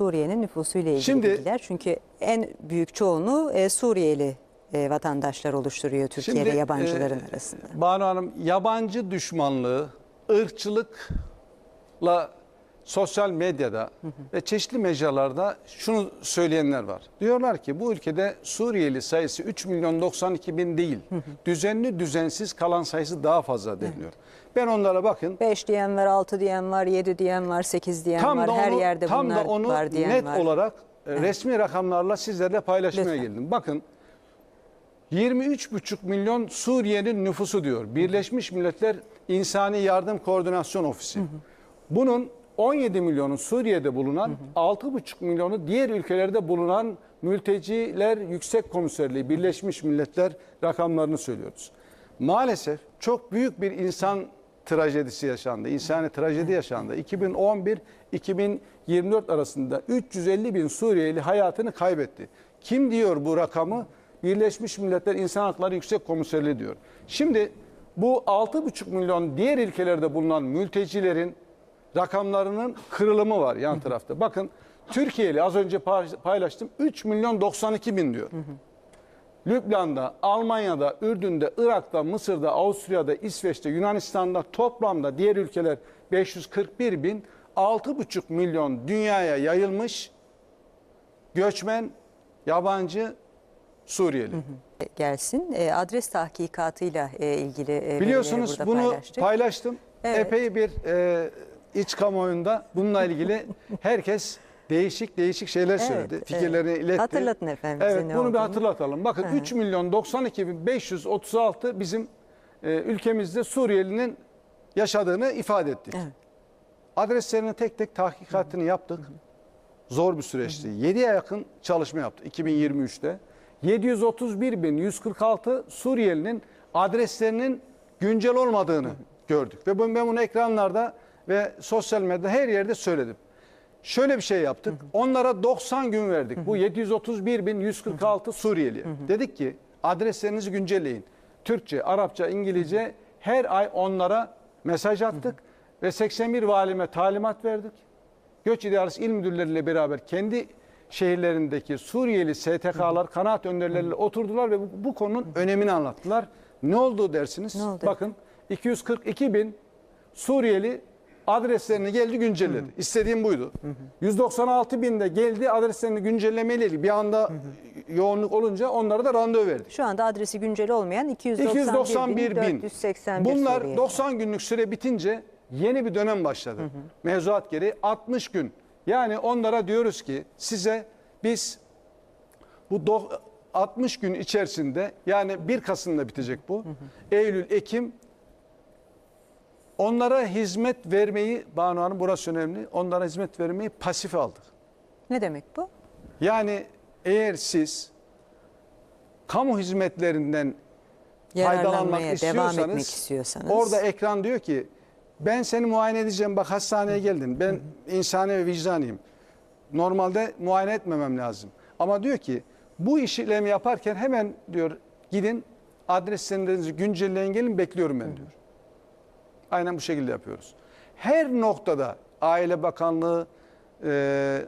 Suriye'nin nüfusuyla ilgili Şimdi- bilgiler. Çünkü en büyük çoğunluğu e, Suriyeli e, vatandaşlar oluşturuyor Türkiye'de Şimdi, yabancıların e, arasında. Banu Hanım yabancı düşmanlığı, ırkçılıkla sosyal medyada ve çeşitli mecralarda şunu söyleyenler var. Diyorlar ki bu ülkede Suriyeli sayısı 3 milyon 92 bin değil. Düzenli düzensiz kalan sayısı daha fazla deniliyor. Ben onlara bakın 5 diyen var, 6 diyen var, 7 diyen var, 8 diyen tam var. da Her onu, yerde tam bunlar da onu var diyen net var. olarak e, resmi rakamlarla sizlerle paylaşmaya Lütfen. geldim. Bakın 23,5 milyon Suriye'nin nüfusu diyor. Birleşmiş Milletler İnsani Yardım Koordinasyon Ofisi. Bunun 17 milyonu Suriye'de bulunan, 6,5 milyonu diğer ülkelerde bulunan mülteciler yüksek komiserliği Birleşmiş Milletler rakamlarını söylüyoruz. Maalesef çok büyük bir insan trajedisi yaşandı. İnsani trajedi yaşandı. 2011-2024 arasında 350 bin Suriyeli hayatını kaybetti. Kim diyor bu rakamı? Birleşmiş Milletler İnsan Hakları Yüksek Komiserliği diyor. Şimdi bu 6,5 milyon diğer ülkelerde bulunan mültecilerin rakamlarının kırılımı var yan tarafta. Bakın Türkiye'li az önce paylaştım 3 milyon 92 bin diyor. Lübnan'da, Almanya'da, Ürdün'de, Irak'ta, Mısır'da, Avusturya'da, İsveç'te, Yunanistan'da toplamda diğer ülkeler 541 bin, 6,5 milyon dünyaya yayılmış göçmen, yabancı, Suriyeli. gelsin. E, adres tahkikatıyla e, ilgili e, Biliyorsunuz bunu paylaştık. paylaştım. Evet. Epey bir e, iç kamuoyunda bununla ilgili herkes değişik değişik şeyler söyledi. evet. Fikirlerini iletti. Hatırlatın efendim Evet bunu bir olduğunu. hatırlatalım. Bakın 3 milyon 92 bin 536 bizim e, ülkemizde Suriyelinin yaşadığını ifade ettik. Evet. Adreslerinin tek tek tahkikatını yaptık. Zor bir süreçti. 7'ye yakın çalışma yaptık 2023'te. 731.146 Suriyelinin adreslerinin güncel olmadığını gördük. Ve ben bunu ekranlarda ve sosyal medyada her yerde söyledim. Şöyle bir şey yaptık. Onlara 90 gün verdik. Bu 731.146 Suriyeli. Dedik ki adreslerinizi güncelleyin. Türkçe, Arapça, İngilizce her ay onlara mesaj attık ve 81 valime talimat verdik. Göç İdaresi İl Müdürleriyle beraber kendi şehirlerindeki Suriyeli STK'lar, kanaat önderleriyle oturdular ve bu, bu konunun önemini anlattılar. Ne oldu dersiniz? Ne oldu? Bakın 242 bin Suriyeli adreslerini geldi güncelledi. İstediğim buydu. 196 bin de geldi adreslerini güncellemeyle bir anda yoğunluk olunca onlara da randevu verdik. Şu anda adresi güncel olmayan 291, 291 bin. 481 Bunlar Suriyeli. 90 günlük süre bitince yeni bir dönem başladı. Mevzuat gereği 60 gün. Yani onlara diyoruz ki size biz bu do- 60 gün içerisinde yani 1 Kasım'da bitecek bu. Eylül, Ekim onlara hizmet vermeyi Banu Hanım burası önemli. Onlara hizmet vermeyi pasif aldık. Ne demek bu? Yani eğer siz kamu hizmetlerinden faydalanmak Yararlanmaya devam istiyorsanız etmek istiyorsanız. orada ekran diyor ki ben seni muayene edeceğim bak hastaneye geldin ben insani ve vicdaniyim. Normalde muayene etmemem lazım. Ama diyor ki bu işlemi yaparken hemen diyor gidin adreslerinizi güncelleyin gelin bekliyorum ben diyor. Aynen bu şekilde yapıyoruz. Her noktada Aile Bakanlığı, e,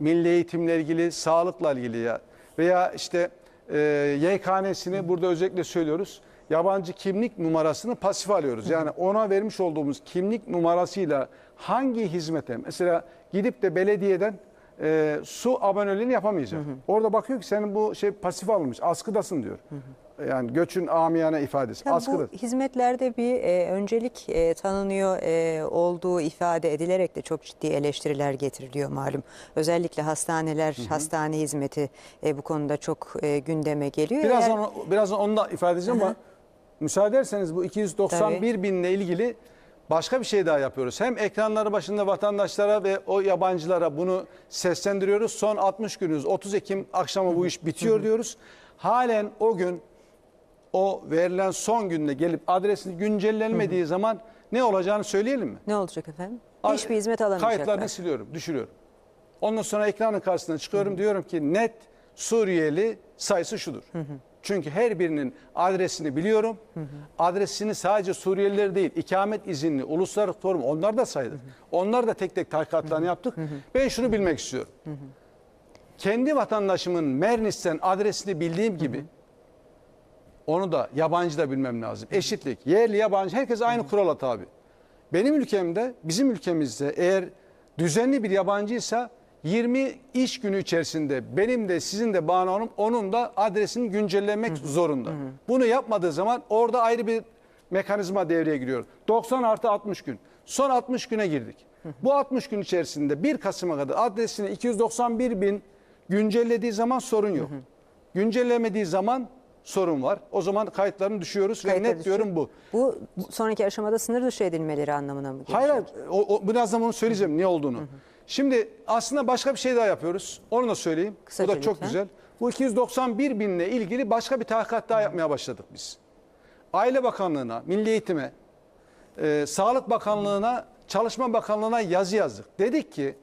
milli eğitimle ilgili, sağlıkla ilgili ya veya işte e, YKN'sini burada özellikle söylüyoruz. Yabancı kimlik numarasını pasif alıyoruz. Yani ona vermiş olduğumuz kimlik numarasıyla hangi hizmete mesela gidip de belediyeden e, su aboneliğini yapamayacak. Orada bakıyor ki senin bu şey pasif alınmış, askıdasın diyor. Yani göçün amiyane ifadesi. Tabii bu hizmetlerde bir e, öncelik e, tanınıyor e, olduğu ifade edilerek de çok ciddi eleştiriler getiriliyor malum. Özellikle hastaneler, hastane hizmeti e, bu konuda çok e, gündeme geliyor. Biraz Eğer- onu, biraz onu da ifade edeceğim ama müsaade ederseniz bu 291 binle ilgili başka bir şey daha yapıyoruz. Hem ekranları başında vatandaşlara ve o yabancılara bunu seslendiriyoruz. Son 60 günüz 30 Ekim akşamı bu iş bitiyor diyoruz. Halen o gün o verilen son günde gelip adresini güncellenmediği zaman ne olacağını söyleyelim mi? Ne olacak efendim? Hiçbir hizmet alamayacaklar. Kayıtlarını siliyorum, düşürüyorum. Ondan sonra ekranın karşısına çıkıyorum diyorum ki net Suriyeli sayısı şudur. Çünkü her birinin adresini biliyorum. Adresini sadece Suriyeliler değil, ikamet izinli, uluslararası forum onlar da sayılır. Onlar da tek tek tahkikatlarını yaptık. Ben şunu bilmek istiyorum. Kendi vatandaşımın Mernis'ten adresini bildiğim gibi onu da yabancı da bilmem lazım. Eşitlik. Yerli yabancı herkes aynı kurala tabi. Benim ülkemde, bizim ülkemizde eğer düzenli bir yabancıysa 20 iş günü içerisinde benim de sizin de Banu Hanım onun da adresini güncellemek zorunda. Bunu yapmadığı zaman orada ayrı bir mekanizma devreye giriyor. 90 artı 60 gün. Son 60 güne girdik. Bu 60 gün içerisinde 1 Kasım'a kadar adresini 291 bin güncellediği zaman sorun yok. Güncellemediği zaman sorun var. O zaman kayıtlarını düşüyoruz ve Kayıtları net diyorum bu. Bu sonraki aşamada sınır dışı edilmeleri anlamına mı geliyor? Hayır, hayır. O, o, birazdan onu söyleyeceğim ne olduğunu. Şimdi aslında başka bir şey daha yapıyoruz. Onu da söyleyeyim. Kısaca bu da çok lütfen. güzel. Bu 291 binle ilgili başka bir tahkikat daha yapmaya başladık biz. Aile Bakanlığı'na, Milli Eğitim'e, e, Sağlık Bakanlığı'na, Çalışma Bakanlığı'na yazı yazdık. Dedik ki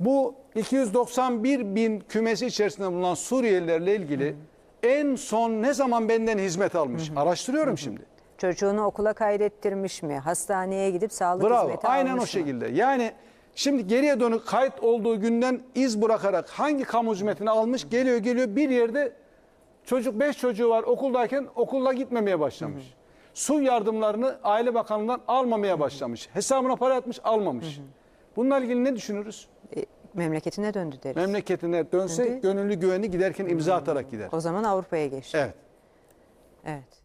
bu 291 bin kümesi içerisinde bulunan Suriyelilerle ilgili en son ne zaman benden hizmet almış? Araştırıyorum şimdi. Çocuğunu okula kaydettirmiş mi? Hastaneye gidip sağlık Bravo. hizmeti Aynen almış o mı? şekilde. Yani şimdi geriye dönük kayıt olduğu günden iz bırakarak hangi kamu hizmetini almış geliyor geliyor bir yerde çocuk beş çocuğu var okuldayken okulla gitmemeye başlamış. Su yardımlarını Aile Bakanlığı'ndan almamaya başlamış. Hesabına para atmış almamış. Bununla ilgili ne düşünürüz? E, memleketine döndü deriz. Memleketine dönse Döndü. gönüllü güvenli giderken imza atarak gider. O zaman Avrupa'ya geçti. Evet. Evet.